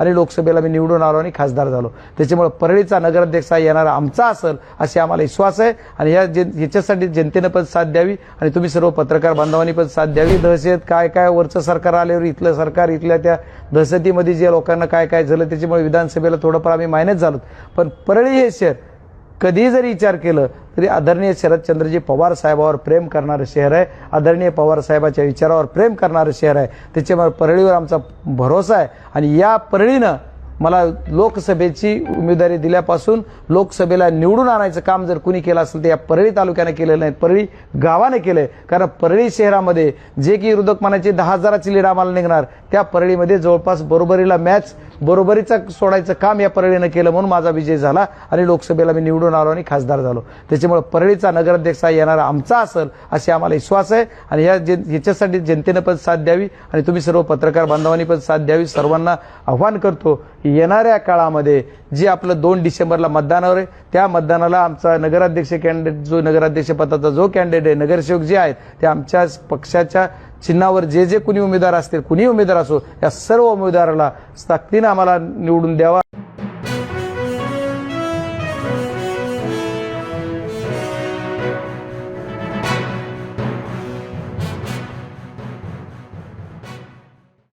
आणि लोकसभेला मी निवडून आलो आणि खासदार झालो. त्याच्यामुळे परळीचा नगराध्यक्ष येणारा आमचा असेल असे आम्हाला विश्वास आहे. आणि या जे- याच्यासाठी जनतेनं पण साथ द्यावी आणि तुम्ही सर्व पत्रकार बांधवांनी पण साथ द्यावी. दहशत काय काय वरचं सरकार आल्यावर इथलं सरकार इथल्या त्या दहशतीमध्ये जे लोकांना काय काय झालं त्याच्यामुळे विधानसभेला थोडंफार आम्ही मायनस झालो पण परळी हे शहर कधी जरी विचार केलं तरी आदरणीय शरदचंद्रजी पवार साहेबावर प्रेम करणारं शहर आहे. आदरणीय पवार साहेबाच्या विचारावर प्रेम करणारं शहर आहे. त्याच्यामुळे परळीवर आमचा भरोसा आहे. आणि या परळीनं मला लोकसभेची उमेदवारी दिल्यापासून लोकसभेला निवडून आणायचं काम जर कुणी केलं असेल तर या परळी तालुक्याने केलेलं नाही परळी गावाने केलंय. कारण परळी शहरामध्ये जे की विरोधक दहा हजाराची लीड आम्हाला निघणार त्या परळीमध्ये जवळपास बरोबरीला मॅच बरोबरीचा सोडायचं काम या परळीनं केलं म्हणून माझा विजय झाला आणि लोकसभेला मी निवडून आलो आणि खासदार झालो. त्याच्यामुळे परळीचा नगराध्यक्ष हा येणारा आमचा असेल असे आम्हाला विश्वास आहे. आणि या जे- याच्यासाठी जनतेनं पण साथ द्यावी आणि तुम्ही सर्व पत्रकार बांधवांनी पण साथ द्यावी. सर्वांना आव्हान करतो येणाऱ्या काळामध्ये जे आपलं दोन डिसेंबरला मतदानावर आहे त्या मतदानाला आमचा नगराध्यक्ष कॅन्डिडेट जो नगराध्यक्ष पदाचा जो कॅन्डिडेट आहे नगरसेवक जे आहेत ते आमच्या पक्षाच्या चिन्हावर जे जे कुणी उमेदवार असतील कुणी उमेदवार असो या सर्व उमेदवाराला ताकदीनं आम्हाला निवडून द्यावा.